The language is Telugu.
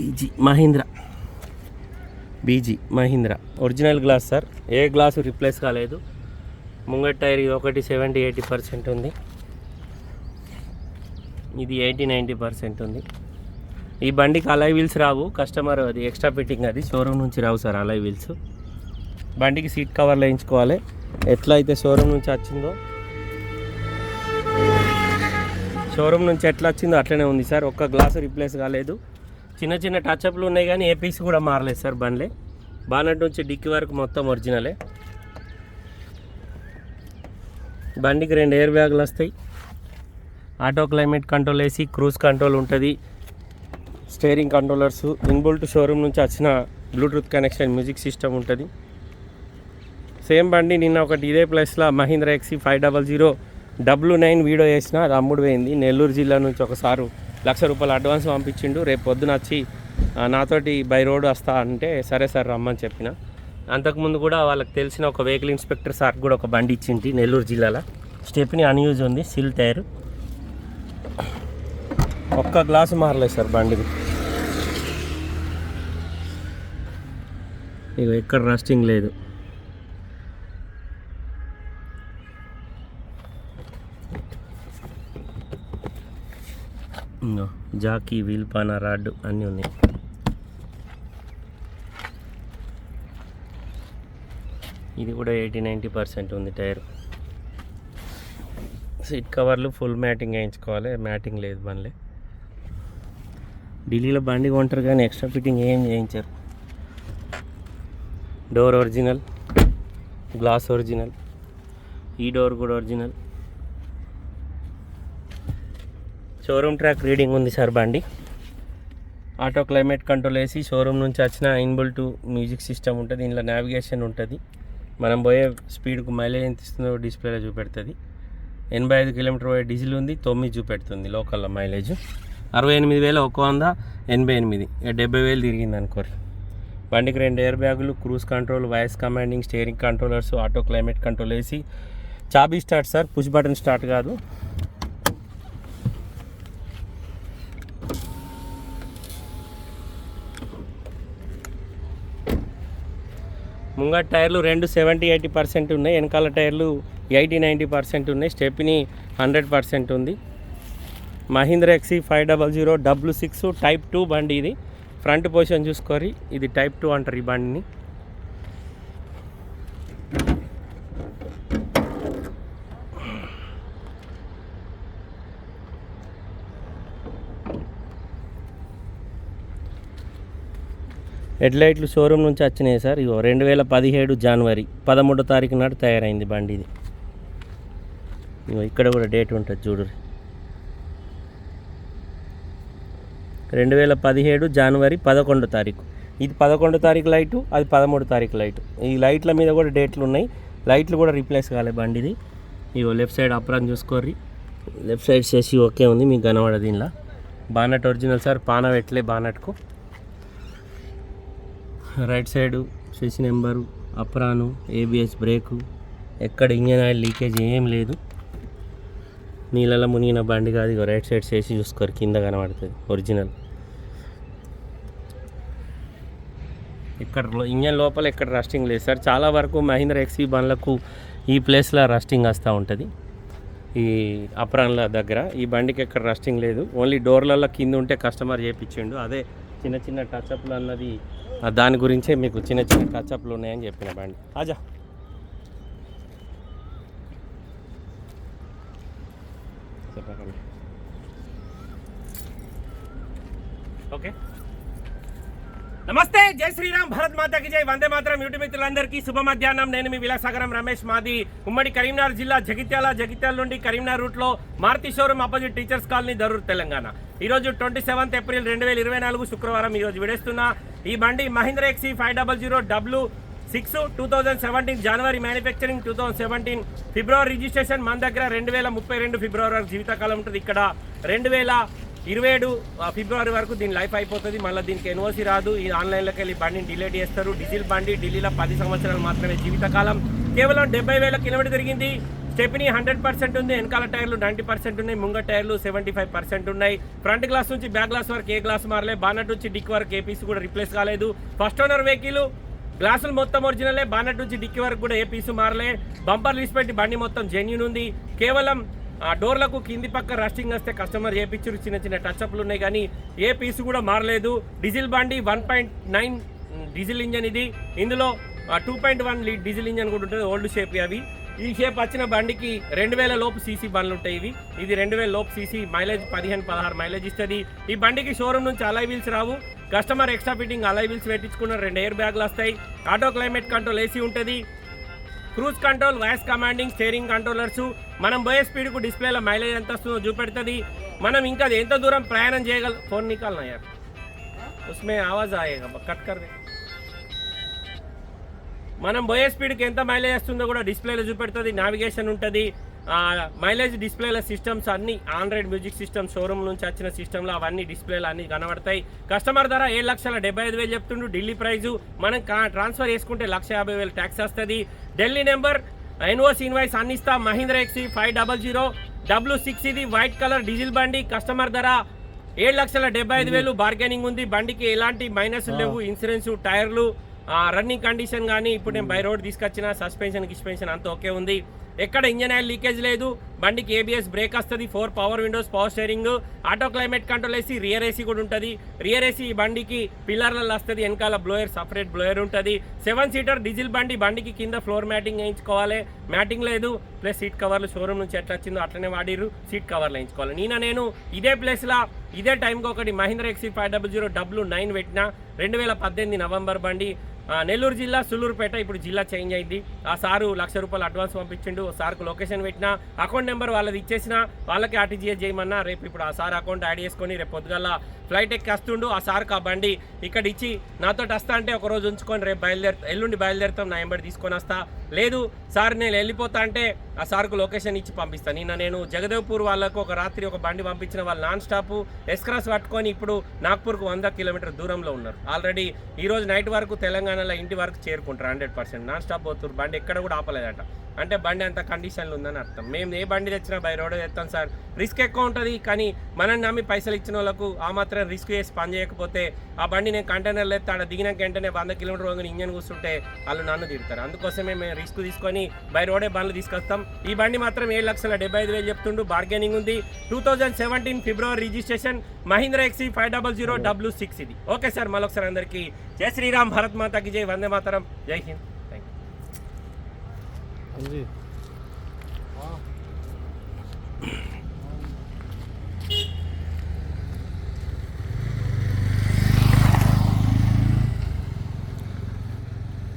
BG Mahindra. BG Mahindra. Original glass sir. ఏ గ్లాసు రిప్లేస్ కాలేదు. ముంగట్ టైర్ ఇది ఒకటి సెవెంటీ ఎయిటీ పర్సెంట్ ఉంది. ఇది ఎయిటీ నైంటీ పర్సెంట్ ఉంది. ఈ బండికి అలై వీల్స్ రావు. కస్టమర్ అది ఎక్స్ట్రా ఫిట్టింగ్ అది. షోరూమ్ నుంచి రావు సార్ అలై వీల్స్ బండికి సీట్ కవర్లు వేయించుకోవాలి. ఎట్లా అయితే షోరూమ్ నుంచి వచ్చిందో. షోరూమ్ నుంచి ఎట్లా వచ్చిందో అట్లనే ఉంది సార్. ఒక్క గ్లాసు రిప్లేస్ కాలేదు. చిన్న చిన్న టచ్అప్లు ఉన్నాయి కానీ ఏ పీస్ కూడా మారలేదు సార్ బండ్లే. బానట్ నుంచి డిక్కి వరకు మొత్తం ఒరిజినలే బండికి రెండు ఎయిర్ బ్యాగులు వస్తాయి. ఆటో క్లైమేట్ కంట్రోల్ వేసి క్రూజ్ కంట్రోల్ ఉంటుంది. స్టేరింగ్ కంట్రోలర్స్ ఇన్బుల్ట్ షోరూమ్ నుంచి వచ్చిన బ్లూటూత్ కనెక్షన్ మ్యూజిక్ సిస్టమ్ ఉంటుంది. సేమ్ బండి నిన్న ఒకటి ఇదే ప్లేస్లో Mahindra XUV five double zero W nine video వేసిన అది అమ్ముడు పోయింది. నెల్లూరు జిల్లా నుంచి ఒకసారి లక్ష రూపాయలు అడ్వాన్స్ పంపించిండు. రేపు పొద్దున వచ్చి నాతోటి బై రోడ్ వస్తా అంటే సరే సార్ రమ్మని చెప్పిన. అంతకుముందు కూడా వాళ్ళకి తెలిసిన ఒక వెహికల్ ఇన్స్పెక్టర్ సార్ కూడా ఒక బండి ఇచ్చింది నెల్లూరు జిల్లాలో. స్టెప్ని అన్యూజ్ ఉంది సిల్ టైర్. ఒక్క గ్లాసు మారలేదు సార్ బండికి ఇక ఎక్కడ రస్టింగ్ లేదు. జాకీ వీల్ పాన రాడ్ అన్నీ ఉన్నాయి. ఇది కూడా ఎయిటీ నైంటీ పర్సెంట్ ఉంది టైర్. సీట్ కవర్లు ఫుల్ మ్యాటింగ్ వేయించుకోవాలి. మ్యాటింగ్ లేదు బండ్లే. ఢిల్లీలో బండి కొంటారు కానీ ఎక్స్ట్రా ఫిట్టింగ్ ఏం చేయించారు. డోర్ ఒరిజినల్ గ్లాస్ ఒరిజినల్ ఈ డోర్ కూడా ఒరిజినల్. షోరూమ్ ట్రాక్ రీడింగ్ ఉంది సార్ బండి. ఆటో క్లైమేట్ కంట్రోల్ వేసి షోరూమ్ నుంచి వచ్చిన ఇన్బుల్ టు మ్యూజిక్ సిస్టమ్ ఉంటుంది దీనిలో నావిగేషన్ ఉంటుంది. మనం పోయే స్పీడ్కు మైలేజ్ ఎంత ఇస్తుందో డిస్ప్లేలో చూపెడుతుంది. ఎనభై ఐదు కిలోమీటర్ పోయే డీజిల్ ఉంది తొమ్మిది చూపెడుతుంది లోకల్లో మైలేజ్. అరవై ఎనిమిది వేల ఒక వంద ఎనభై ఎనిమిది. డెబ్బై వేలు తిరిగింది అనుకోరు. బండికి రెండు ఎయిర్ బ్యాగులు cruise control voice commanding steering controllers auto climate control వేసి చాబీ start sir push button start కాదు. ముంగట టైర్లు రెండు సెవెంటీ ఎయిటీ పర్సెంట్ ఉన్నాయి. వెనకాల టైర్లు ఎయిటీ నైంటీ పర్సెంట్ ఉన్నాయి. స్టెప్ని హండ్రెడ్ పర్సెంట్ ఉంది. Mahindra XUV five double zero W six type two బండి ఇది. ఫ్రంట్ పొజిషన్ చూసుకోరి ఇది టైప్ టూ అంటారు ఈ బండిని. హెడ్ లైట్లు షోరూమ్ నుంచి వచ్చినాయి సార్. ఇగో రెండు వేల పదిహేడు జనవరి పదమూడో తారీఖు నాడు తయారైంది బండి ఇది. ఇగో ఇక్కడ కూడా డేట్ ఉంటుంది చూడు. రెండు వేల పదిహేడు జనవరి పదకొండో తారీఖు. ఇది పదకొండో తారీఖు లైటు అది పదమూడు తారీఖు లైటు. ఈ లైట్ల మీద కూడా డేట్లు ఉన్నాయి. లైట్లు కూడా రీప్లేస్ కాలే బండిది. ఇగో లెఫ్ట్ సైడ్ అప్రాన్ చూసుకోర్రి. లెఫ్ట్ సైడ్ చేసి ఓకే ఉంది మీకు కనబడదు దీనిలో. బానట్ ఒరిజినల్ సార్ పాన పెట్టలే బానట్కు. Right side switch number apron ABS brake ఎక్కడ ఇంజన్ ఆయిల్ లీకేజ్ ఏం లేదు. నీళ్ళలో మునిగిన బండి కాదు రైట్ సైడ్ చేసి చూసుకోరు కింద కనబడుతుంది ఒరిజినల్ ఇక్కడ ఇంజన్ లోపల ఎక్కడ రస్టింగ్ లేదు. సార్ చాలా వరకు మహీంద్ర ఎక్సీ బండ్లకు ఈ ప్లేస్లో రస్టింగ్ వస్తూ ఉంటుంది. ఈ అప్రాన్ల దగ్గర ఈ బండికి ఎక్కడ రస్టింగ్ లేదు. ఓన్లీ డోర్లలో కింద ఉంటే కస్టమర్ చేపించిండు. అదే చిన్న చిన్న టచ్అప్లు అన్నది ఆ దాని గురించే మీకు చిన్న చిన్న టచ్అప్లు ఉన్నాయని చెప్పిన బండి. ఆజా. చెప్పకండి. ఓకే. నమస్తే జై శ్రీరామ్ భరత్ మాతాకి జై. వందే మాత్రం యూట్యూబ్ మిత్రులందరికీ శుభ మధ్యాహ్నం. నేను మీ విలాసాగరం రమేష్ మాది ఉమ్మడి కరీంనగర్ జిల్లా జగిత్యాల జగిత్యాల నుండి కరీంనగర్ రూట్లో Maruti showroom opposite teachers colony Darur Telangana. ఈరోజు ట్వంటీ సెవెంత్ ఏప్రిల్ రెండు వేల ఇరవై నాలుగు శుక్రవారం ఈరోజు విడేస్తున్న ఈ బండి Mahindra XUV five double zero W six two thousand seventeen జనవరి మ్యానుఫ్యాక్చరింగ్ టూ థౌజండ్ సెవెంటీన్ ఫిబ్రవరి రిజిస్ట్రేషన్ మన దగ్గర రెండు వేల ముప్పై రెండు ఫిబ్రవరి వరకు జీవితకాలం ఉంటుంది. ఇక్కడ రెండు వేల ఇరవై ఏడు ఆ, ఫిబ్రవరి వరకు దీని లైఫ్ అయిపోతుంది. మళ్ళీ దీనికి ఎన్ఓసి రాదు. ఈ ఆన్లైన్లోకి వెళ్ళి బండిని డిలేట్ చేస్తారు. డీజిల్ బండి ఢిల్లీలో పది సంవత్సరాలు మాత్రమే జీవితకాలం. కేవలం డెబ్బై వేల కిలోమీటర్ తిరిగింది. స్టెప్ని హండ్రెడ్ పర్సెంట్ ఉంది వెనకాల టైర్లు నైంటీ పర్సెంట్ ఉన్నాయి ముంగ టైర్లు సెవెంటీ ఫైవ్ పర్సెంట్ ఉన్నాయి. ఫ్రంట్ గ్లాస్ నుంచి బ్యాక్ గ్లాస్ వరకు ఏ గ్లాస్ మారలే బానట్ నుంచి డిక్ వరకు ఏ పీస్ కూడా రిప్లేస్ కాలేదు. ఫస్ట్ ఓనర్ వెహికల్ గ్లాసులు మొత్తం ఒరిజినలే బానట్ నుంచి డిక్కి వరకు కూడా ఏ పీసు మారలే. బంపర్ లీస్ పెట్టి బండి మొత్తం జెన్యున్ ఉంది. కేవలం ఆ డోర్లకు కింది పక్క రస్టింగ్ వస్తే కస్టమర్ చేపించారు చిన్న చిన్న టచ్అప్లు ఉన్నాయి కానీ ఏ పీసు కూడా మారలేదు. డీజిల్ బండి one point nine diesel engine ఇది. ఇందులో two point one diesel engine కూడా ఉంటుంది ఓల్డ్ షేప్ అవి. ఈ షేప్ వచ్చిన బండికి రెండు వేల లోపు సీసీ బండ్లు ఉంటాయి ఇవి. ఇది రెండు వేల లోపు సీసీ మైలేజ్ పదిహేను పదహారు మైలేజ్ ఇస్తుంది. ఈ బండికి షోరూమ్ నుంచి అలై వీల్స్ రావు. Customer extra fitting alloy wheels పెట్టించుకున్న రెండు ఎయిర్ బ్యాగ్లు వస్తాయి. ఆటో క్లైమేట్ కంట్రోల్ ఏసీ ఉంటుంది. Cruise control voice commanding steering controllers మనం పోయే స్పీడ్కు డిస్ప్లేలో మైలేజ్ ఎంత వస్తుందో చూపెడుతుంది. మనం ఇంకా అది ఎంత దూరం ప్రయాణం చేయగల ఫోన్ నికాలనా యార్ ఉస్మే ఆవాజ్ ఆయేగా కట్ కర్ మనం పోయే స్పీడ్కి ఎంత మైలేజ్ వస్తుందో కూడా డిస్ప్లేలో చూపెడుతుంది నావిగేషన్ ఉంటుంది. మైలేజ్ డిస్ప్లేల సిస్టమ్స్ అన్ని ఆండ్రాయిడ్ మ్యూజిక్ సిస్టమ్ షోరూమ్ నుంచి వచ్చిన సిస్టంలో అవన్నీ డిస్ప్లేలు అన్ని కనబడతాయి. కస్టమర్ ధర ఏడు లక్షల డెబ్బై ఐదు వేలు చెప్తుండు ఢిల్లీ ప్రైజు మనం ట్రాన్స్ఫర్ చేసుకుంటే లక్ష యాభై వేలు ట్యాక్స్ వస్తుంది. Delhi number NOC invoice అన్నిస్తా Mahindra XUV five double zero W six ఇది వైట్ కలర్ డీజిల్ బండి. కస్టమర్ ధర ఏడు లక్షల డెబ్బై ఐదు వేలు బార్గెనింగ్ ఉంది. బండికి ఎలాంటి మైనస్ లేవు ఇన్సూరెన్స్ టైర్లు. రన్నింగ్ కండిషన్ కానీ ఇప్పుడు నేను బై రోడ్ తీసుకొచ్చిన సస్పెన్షన్ గిస్పెన్షన్ అంతా ఓకే ఉంది. ఎక్కడ ఇంజన్ ఆయిల్ లీకేజ్ లేదు. బండికి ఏబిఎస్ బ్రేక్ వస్తుంది four power windows power steering auto climate control AC rear AC కూడా ఉంటుంది. రియర్ ఏసీ ఈ బండికి పిల్లర్లలో వస్తుంది వెనకాల బ్లోయర్ సపరేట్ బ్లోయర్ ఉంటుంది. సెవెన్ సీటర్ డీజిల్ బండి బండికి కింద ఫ్లోర్ మ్యాటింగ్ వేయించుకోవాలి. మ్యాటింగ్ లేదు. ప్లస్ సీట్ కవర్లు షోరూమ్ నుంచి ఎట్లా వచ్చిందో అట్లనే వాడిర్రు. సీట్ కవర్లు వేయించుకోవాలి. నేను నేను ఇదే ప్లేస్లో ఇదే టైంకి ఒకటి Mahindra XUV five double zero W nine పెట్టిన. రెండు వేల పద్దెనిమిది నవంబర్ బండి. నెల్లూరు జిల్లా సులూరుపేట ఇప్పుడు జిల్లా చేంజ్ అయింది. ఆ సారు లక్ష రూపాయలు అడ్వాన్స్ పంపించిండు. సార్కు లొకేషన్ పెట్టిన అకౌంట్ నెంబర్ వాళ్ళది ఇచ్చేసిన వాళ్ళకి ఆర్టీజీఎస్ చేయమన్నా రేపు ఇప్పుడు ఆ సార్ అకౌంట్ యాడ్ చేసుకొని రేపు పొద్దుగల ఫ్లైట్ ఎక్కి వస్తుండు ఆ సార్కి ఆ బండి ఇక్కడ ఇచ్చి నాతో వస్తా అంటే ఒక రోజు ఉంచుకొని రేపు బయలుదేరు ఎల్లుండి బయలుదేరుతాం నా ఎంబడి తీసుకొని వస్తా. లేదు సార్ నేను వెళ్ళిపోతా అంటే ఆ సార్కు లొకేషన్ ఇచ్చి పంపిస్తాను నిన్న నేను జగదేవ్పూర్ వాళ్ళకు ఒక రాత్రి ఒక బండి పంపించిన వాళ్ళు నాన్ స్టాప్ ఎస్క్రాస్ పట్టుకొని ఇప్పుడు నాగ్పూర్కు వంద కిలోమీటర్ దూరంలో ఉన్నారు. ఆల్రెడీ ఈరోజు నైట్ వరకు తెలంగాణలో ఇంటి వరకు చేరుకుంటారు హండ్రెడ్ పర్సెంట్. నాన్ స్టాప్ పోతున్నారు బండి ఎక్కడ కూడా ఆపలేదట. అంటే బండి అంత కండిషన్లు ఉందని అర్థం. మేము ఏ బండి తెచ్చినా బై రోడ్ తెస్తాం సార్. రిస్క్ ఎక్కువ ఉంటుంది కానీ మనని నమ్మి పైసలు ఇచ్చిన వాళ్ళకు ఆ మాత్రం రిస్క్ చేసి పని చేయకపోతే ఆ బండి నేను కంటైనర్లు ఎత్తే ఆడ దిగినాక వెంటనే వంద కిలోమీటర్ ఇంజన్ కూర్చుంటే వాళ్ళు నన్ను తిడతారు. అందుకోసమే మేము రిస్క్ తీసుకొని బై రోడే బండ్లు తీసుకొస్తాం. ఈ బండి మాత్రం ఏడు లక్షల డెబ్బై ఐదు వేలు చెప్తుండు. బార్గెనింగ్ ఉంది. టూ థౌజండ్ సెవెంటీన్ ఫిబ్రవరి registration Mahindra XUV five double zero W six ఇది. ఓకే సార్ మరొకసారి అందరికీ జై శ్రీరామ్ భరత్ మాతాకి జై వందే మాతరం. జై హింద్. Thank you